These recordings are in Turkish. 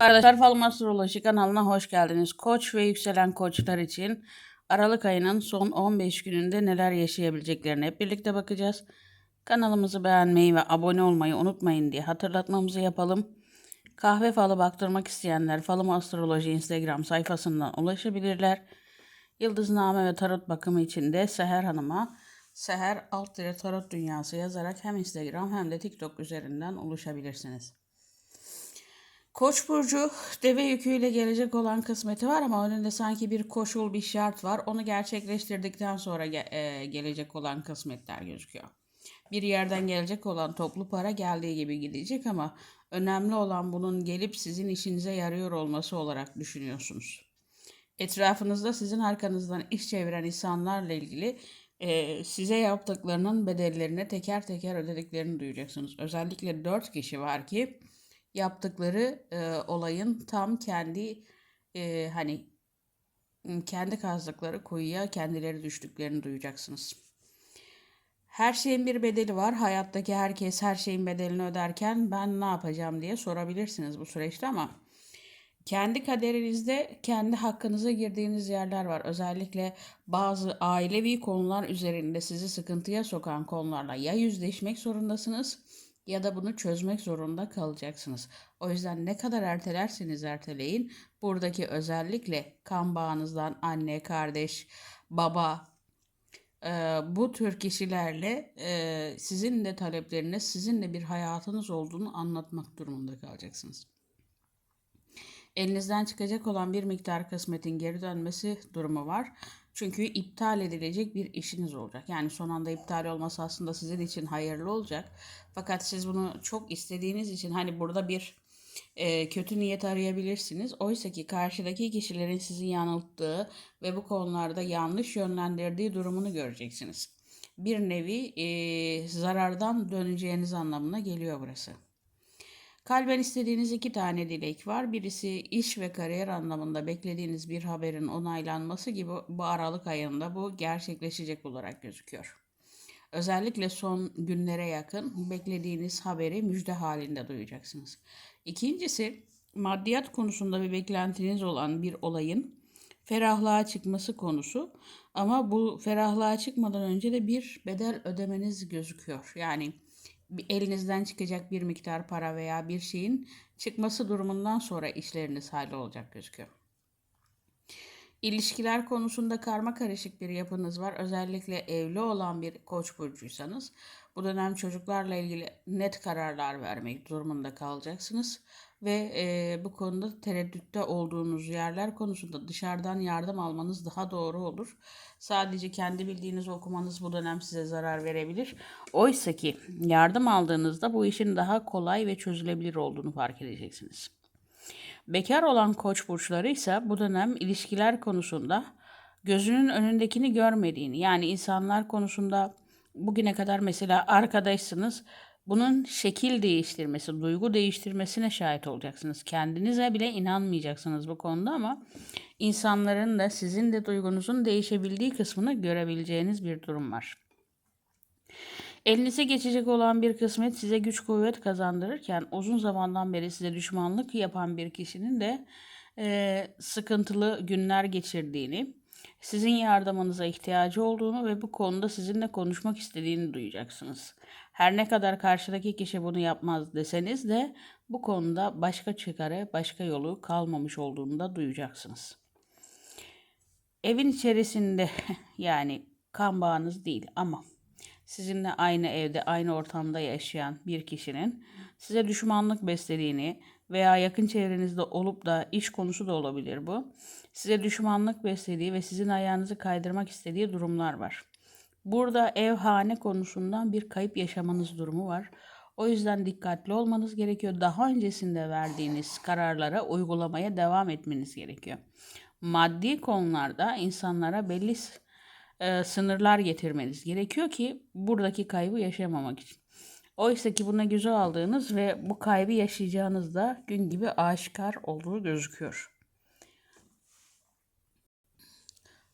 Arkadaşlar Falım Astroloji kanalına hoş geldiniz. Koç ve yükselen koçlar için Aralık ayının son 15 gününde neler yaşayabileceklerine hep birlikte bakacağız. Kanalımızı beğenmeyi ve abone olmayı unutmayın diye hatırlatmamızı yapalım. Kahve falı baktırmak isteyenler Falım Astroloji Instagram sayfasından ulaşabilirler. Yıldızname ve tarot bakımı için de Seher Hanım'a Seher alt tarot dünyası yazarak hem Instagram hem de TikTok üzerinden ulaşabilirsiniz. Koç burcu deve yüküyle gelecek olan kısmeti var ama önünde sanki bir koşul bir şart var. Onu gerçekleştirdikten sonra ge- e, gelecek olan kısmetler gözüküyor. Bir yerden gelecek olan toplu para geldiği gibi gidecek ama önemli olan bunun gelip sizin işinize yarıyor olması olarak düşünüyorsunuz. Etrafınızda sizin arkanızdan iş çeviren insanlarla ilgili e, size yaptıklarının bedellerini teker teker ödediklerini duyacaksınız. Özellikle 4 kişi var ki yaptıkları e, olayın tam kendi e, hani kendi kazdıkları kuyuya kendileri düştüklerini duyacaksınız. Her şeyin bir bedeli var. Hayattaki herkes her şeyin bedelini öderken ben ne yapacağım diye sorabilirsiniz bu süreçte ama kendi kaderinizde kendi hakkınıza girdiğiniz yerler var. Özellikle bazı ailevi konular üzerinde sizi sıkıntıya sokan konularla ya yüzleşmek zorundasınız ya da bunu çözmek zorunda kalacaksınız. O yüzden ne kadar ertelerseniz erteleyin buradaki özellikle kan bağınızdan anne, kardeş, baba, e, bu tür kişilerle e, sizin de talepleriniz, sizin de bir hayatınız olduğunu anlatmak durumunda kalacaksınız. Elinizden çıkacak olan bir miktar kısmetin geri dönmesi durumu var. Çünkü iptal edilecek bir işiniz olacak. Yani son anda iptal olması aslında sizin için hayırlı olacak. Fakat siz bunu çok istediğiniz için hani burada bir e, kötü niyet arayabilirsiniz. Oysa ki karşıdaki kişilerin sizi yanılttığı ve bu konularda yanlış yönlendirdiği durumunu göreceksiniz. Bir nevi e, zarardan döneceğiniz anlamına geliyor burası. Kalben istediğiniz iki tane dilek var. Birisi iş ve kariyer anlamında beklediğiniz bir haberin onaylanması gibi bu Aralık ayında bu gerçekleşecek olarak gözüküyor. Özellikle son günlere yakın beklediğiniz haberi müjde halinde duyacaksınız. İkincisi maddiyat konusunda bir beklentiniz olan bir olayın ferahlığa çıkması konusu. Ama bu ferahlığa çıkmadan önce de bir bedel ödemeniz gözüküyor. Yani elinizden çıkacak bir miktar para veya bir şeyin çıkması durumundan sonra işleriniz hallolacak gözüküyor. İlişkiler konusunda karma karışık bir yapınız var. Özellikle evli olan bir koç burcuysanız bu dönem çocuklarla ilgili net kararlar vermek durumunda kalacaksınız. Ve e, bu konuda tereddütte olduğunuz yerler konusunda dışarıdan yardım almanız daha doğru olur. Sadece kendi bildiğiniz okumanız bu dönem size zarar verebilir. Oysa ki yardım aldığınızda bu işin daha kolay ve çözülebilir olduğunu fark edeceksiniz. Bekar olan koç burçları ise bu dönem ilişkiler konusunda gözünün önündekini görmediğini yani insanlar konusunda bugüne kadar mesela arkadaşsınız bunun şekil değiştirmesi, duygu değiştirmesine şahit olacaksınız. Kendinize bile inanmayacaksınız bu konuda ama insanların da sizin de duygunuzun değişebildiği kısmını görebileceğiniz bir durum var. Elinize geçecek olan bir kısmet size güç kuvvet kazandırırken uzun zamandan beri size düşmanlık yapan bir kişinin de e, sıkıntılı günler geçirdiğini, sizin yardımınıza ihtiyacı olduğunu ve bu konuda sizinle konuşmak istediğini duyacaksınız. Her ne kadar karşıdaki kişi bunu yapmaz deseniz de bu konuda başka çıkarı, başka yolu kalmamış olduğunu da duyacaksınız. Evin içerisinde yani kan bağınız değil ama sizinle aynı evde, aynı ortamda yaşayan bir kişinin size düşmanlık beslediğini veya yakın çevrenizde olup da iş konusu da olabilir bu. Size düşmanlık beslediği ve sizin ayağınızı kaydırmak istediği durumlar var. Burada ev hane konusundan bir kayıp yaşamanız durumu var. O yüzden dikkatli olmanız gerekiyor. Daha öncesinde verdiğiniz kararlara uygulamaya devam etmeniz gerekiyor. Maddi konularda insanlara belli e, sınırlar getirmeniz gerekiyor ki buradaki kaybı yaşamamak için. Oysa ki buna göze aldığınız ve bu kaybı yaşayacağınız da gün gibi aşikar olduğu gözüküyor.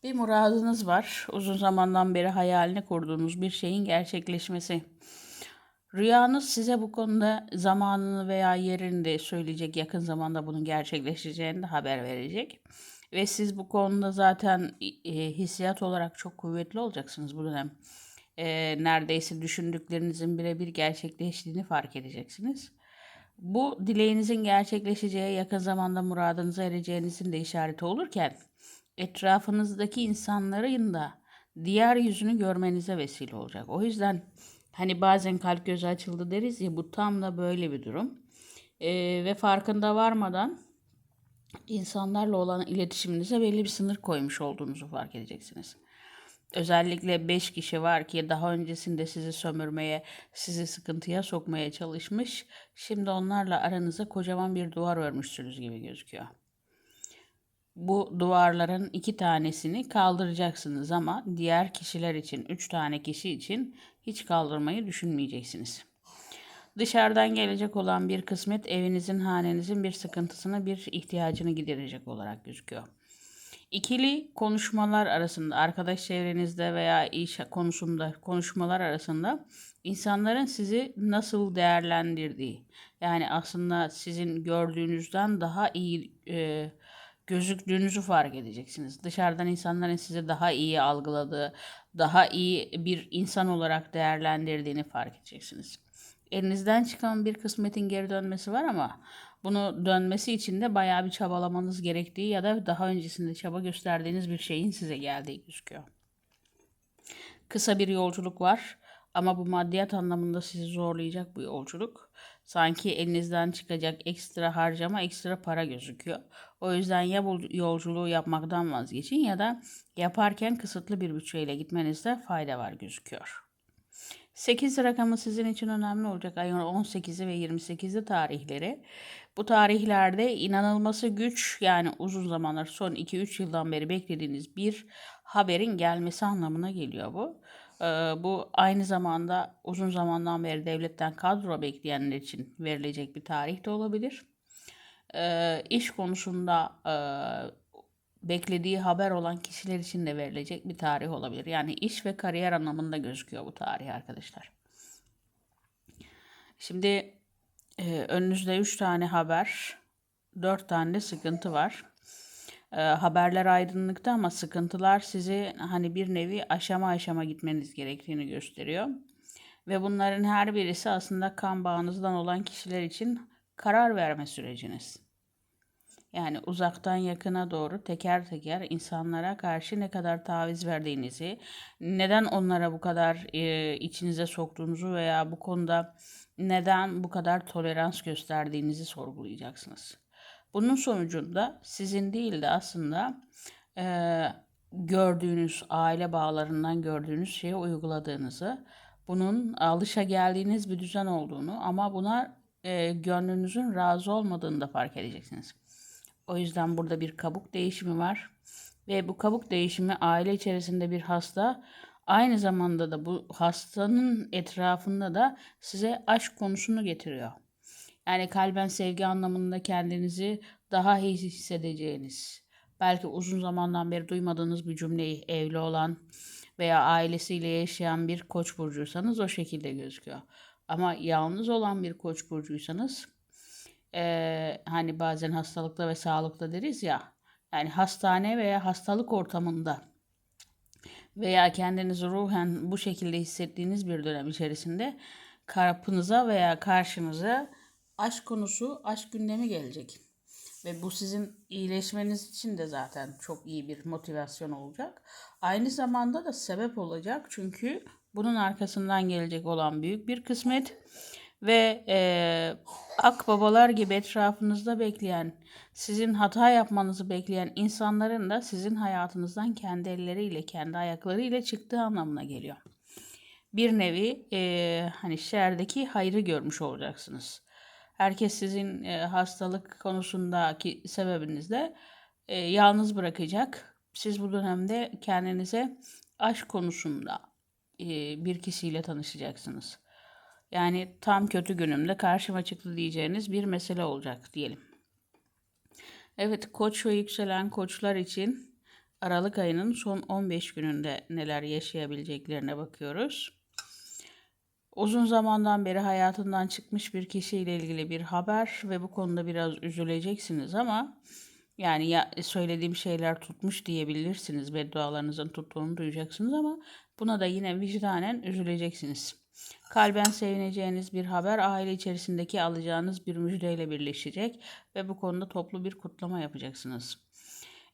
Bir muradınız var. Uzun zamandan beri hayalini kurduğunuz bir şeyin gerçekleşmesi. Rüyanız size bu konuda zamanını veya yerini de söyleyecek. Yakın zamanda bunun gerçekleşeceğini de haber verecek. Ve siz bu konuda zaten e, hissiyat olarak çok kuvvetli olacaksınız bu dönem. E, neredeyse düşündüklerinizin birebir gerçekleştiğini fark edeceksiniz. Bu dileğinizin gerçekleşeceği, yakın zamanda muradınıza ereceğinizin de işareti olurken etrafınızdaki insanların da diğer yüzünü görmenize vesile olacak. O yüzden hani bazen kalp gözü açıldı deriz ya bu tam da böyle bir durum. Ee, ve farkında varmadan insanlarla olan iletişiminize belli bir sınır koymuş olduğunuzu fark edeceksiniz. Özellikle 5 kişi var ki daha öncesinde sizi sömürmeye, sizi sıkıntıya sokmaya çalışmış. Şimdi onlarla aranıza kocaman bir duvar örmüşsünüz gibi gözüküyor. Bu duvarların iki tanesini kaldıracaksınız ama diğer kişiler için, üç tane kişi için hiç kaldırmayı düşünmeyeceksiniz. Dışarıdan gelecek olan bir kısmet evinizin, hanenizin bir sıkıntısını, bir ihtiyacını giderecek olarak gözüküyor. İkili konuşmalar arasında, arkadaş çevrenizde veya iş konusunda konuşmalar arasında insanların sizi nasıl değerlendirdiği, yani aslında sizin gördüğünüzden daha iyi e, gözüktüğünüzü fark edeceksiniz. Dışarıdan insanların sizi daha iyi algıladığı, daha iyi bir insan olarak değerlendirdiğini fark edeceksiniz. Elinizden çıkan bir kısmetin geri dönmesi var ama bunu dönmesi için de bayağı bir çabalamanız gerektiği ya da daha öncesinde çaba gösterdiğiniz bir şeyin size geldiği gözüküyor. Kısa bir yolculuk var ama bu maddiyat anlamında sizi zorlayacak bu yolculuk. Sanki elinizden çıkacak ekstra harcama, ekstra para gözüküyor. O yüzden ya bu yolculuğu yapmaktan vazgeçin ya da yaparken kısıtlı bir bütçeyle gitmenizde fayda var gözüküyor. 8 rakamı sizin için önemli olacak. Ayın 18'i ve 28'i tarihleri. Bu tarihlerde inanılması güç yani uzun zamanlar son 2-3 yıldan beri beklediğiniz bir haberin gelmesi anlamına geliyor bu. Ee, bu aynı zamanda uzun zamandan beri devletten kadro bekleyenler için verilecek bir tarih de olabilir. Ee, iş konusunda e, beklediği haber olan kişiler için de verilecek bir tarih olabilir. Yani iş ve kariyer anlamında gözüküyor bu tarih arkadaşlar. Şimdi e, önünüzde 3 tane haber, 4 tane sıkıntı var. E, haberler aydınlıkta ama sıkıntılar sizi hani bir nevi aşama aşama gitmeniz gerektiğini gösteriyor. Ve bunların her birisi aslında kan bağınızdan olan kişiler için karar verme süreciniz. Yani uzaktan yakına doğru teker teker insanlara karşı ne kadar taviz verdiğinizi, neden onlara bu kadar e, içinize soktuğunuzu veya bu konuda neden bu kadar tolerans gösterdiğinizi sorgulayacaksınız. Bunun sonucunda sizin değil de aslında e, gördüğünüz aile bağlarından gördüğünüz şeyi uyguladığınızı, bunun alışa geldiğiniz bir düzen olduğunu ama buna e, gönlünüzün razı olmadığını da fark edeceksiniz. O yüzden burada bir kabuk değişimi var. Ve bu kabuk değişimi aile içerisinde bir hasta aynı zamanda da bu hastanın etrafında da size aşk konusunu getiriyor. Yani kalben sevgi anlamında kendinizi daha iyi hissedeceğiniz, belki uzun zamandan beri duymadığınız bir cümleyi evli olan veya ailesiyle yaşayan bir koç burcuysanız o şekilde gözüküyor. Ama yalnız olan bir koç burcuysanız e, hani bazen hastalıkta ve sağlıkta deriz ya yani hastane veya hastalık ortamında veya kendinizi ruhen bu şekilde hissettiğiniz bir dönem içerisinde kapınıza veya karşınıza aşk konusu, aşk gündemi gelecek. Ve bu sizin iyileşmeniz için de zaten çok iyi bir motivasyon olacak. Aynı zamanda da sebep olacak çünkü bunun arkasından gelecek olan büyük bir kısmet ve e, akbabalar gibi etrafınızda bekleyen, sizin hata yapmanızı bekleyen insanların da sizin hayatınızdan kendi elleriyle, kendi ayaklarıyla çıktığı anlamına geliyor. Bir nevi e, hani şerdeki hayrı görmüş olacaksınız. Herkes sizin e, hastalık konusundaki sebebinizde e, yalnız bırakacak. Siz bu dönemde kendinize aşk konusunda e, bir kişiyle tanışacaksınız. Yani tam kötü günümde karşıma çıktı diyeceğiniz bir mesele olacak diyelim. Evet koç ve yükselen koçlar için Aralık ayının son 15 gününde neler yaşayabileceklerine bakıyoruz. Uzun zamandan beri hayatından çıkmış bir kişiyle ilgili bir haber ve bu konuda biraz üzüleceksiniz ama yani ya söylediğim şeyler tutmuş diyebilirsiniz. Beddualarınızın tuttuğunu duyacaksınız ama buna da yine vicdanen üzüleceksiniz. Kalben sevineceğiniz bir haber aile içerisindeki alacağınız bir müjdeyle birleşecek ve bu konuda toplu bir kutlama yapacaksınız.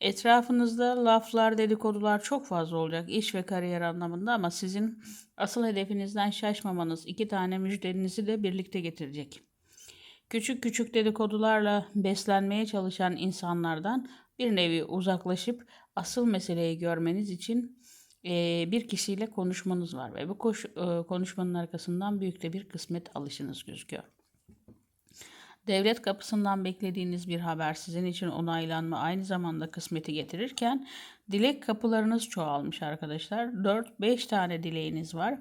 Etrafınızda laflar, dedikodular çok fazla olacak iş ve kariyer anlamında ama sizin asıl hedefinizden şaşmamanız iki tane müjdenizi de birlikte getirecek. Küçük küçük dedikodularla beslenmeye çalışan insanlardan bir nevi uzaklaşıp asıl meseleyi görmeniz için bir kişiyle konuşmanız var ve bu koş, konuşmanın arkasından büyük de bir kısmet alışınız gözüküyor. Devlet kapısından beklediğiniz bir haber sizin için onaylanma aynı zamanda kısmeti getirirken dilek kapılarınız çoğalmış arkadaşlar. 4-5 tane dileğiniz var.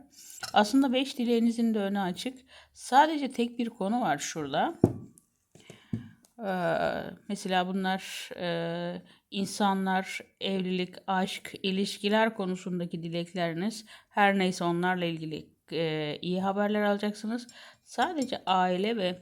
Aslında 5 dileğinizin de önü açık. Sadece tek bir konu var şurada. Mesela bunlar insanlar, evlilik, aşk, ilişkiler konusundaki dilekleriniz her neyse onlarla ilgili iyi haberler alacaksınız. Sadece aile ve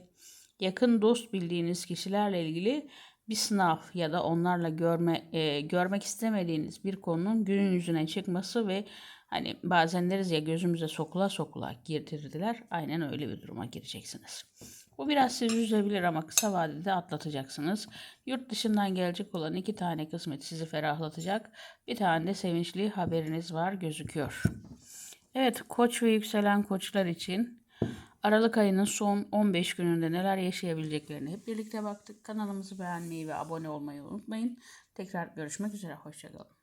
yakın dost bildiğiniz kişilerle ilgili bir sınav ya da onlarla görme e, görmek istemediğiniz bir konunun gün yüzüne çıkması ve hani bazen deriz ya gözümüze sokula sokula girdirdiler. Aynen öyle bir duruma gireceksiniz. Bu biraz sizi üzebilir ama kısa vadede atlatacaksınız. Yurt dışından gelecek olan iki tane kısmet sizi ferahlatacak. Bir tane de sevinçli haberiniz var gözüküyor. Evet, koç ve yükselen koçlar için Aralık ayının son 15 gününde neler yaşayabileceklerini hep birlikte baktık. Kanalımızı beğenmeyi ve abone olmayı unutmayın. Tekrar görüşmek üzere, hoşçakalın.